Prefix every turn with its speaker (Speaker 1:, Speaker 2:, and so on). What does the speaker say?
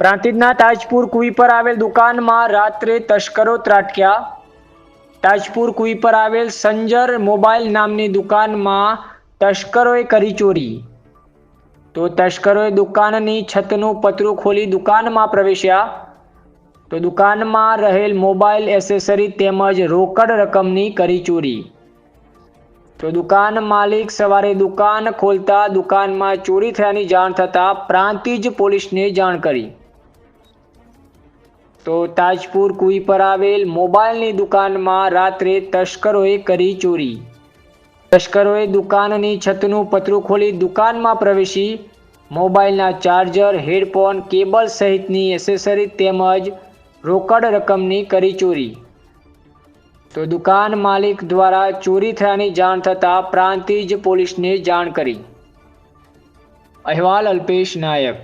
Speaker 1: પ્રાંતિજના તાજપુર કુઈ પર આવેલ દુકાનમાં રાત્રે તસ્કરો ત્રાટક્યા. તાજપુર કુઈ પર આવેલ સંજર મોબાઈલ નામની દુકાનમાં તસ્કરોએ કરી ચોરી. તો તસ્કરોએ દુકાનની છતનું પતરું ખોલી દુકાનમાં પ્રવેશ્યા. તો દુકાનમાં રહેલ મોબાઈલ એસેસરી તેમજ રોકડ રકમની કરી ચોરી. તો દુકાન માલિક સવારે દુકાન ખોલતા દુકાનમાં ચોરી થયાની જાણ થતાં પ્રાંતિજ પોલીસને જાણ કરી. તો તાજપુર કુઈ પર આવેલ મોબાઈલની દુકાનમાં રાત્રે તસ્કરોએ કરી ચોરી. તસ્કરોએ દુકાનની છતનું પતરું ખોલી દુકાનમાં પ્રવેશી. મોબાઈલના ચાર્જર, હેડફોન, કેબલ સહિતની એસેસરી તેમજ રોકડ રકમની કરી ચોરી. તો દુકાન માલિક દ્વારા ચોરી થયાની જાણ થતાં પ્રાંતિજ પોલીસને જાણ કરી. અહેવાલ અલ્પેશ નાયક.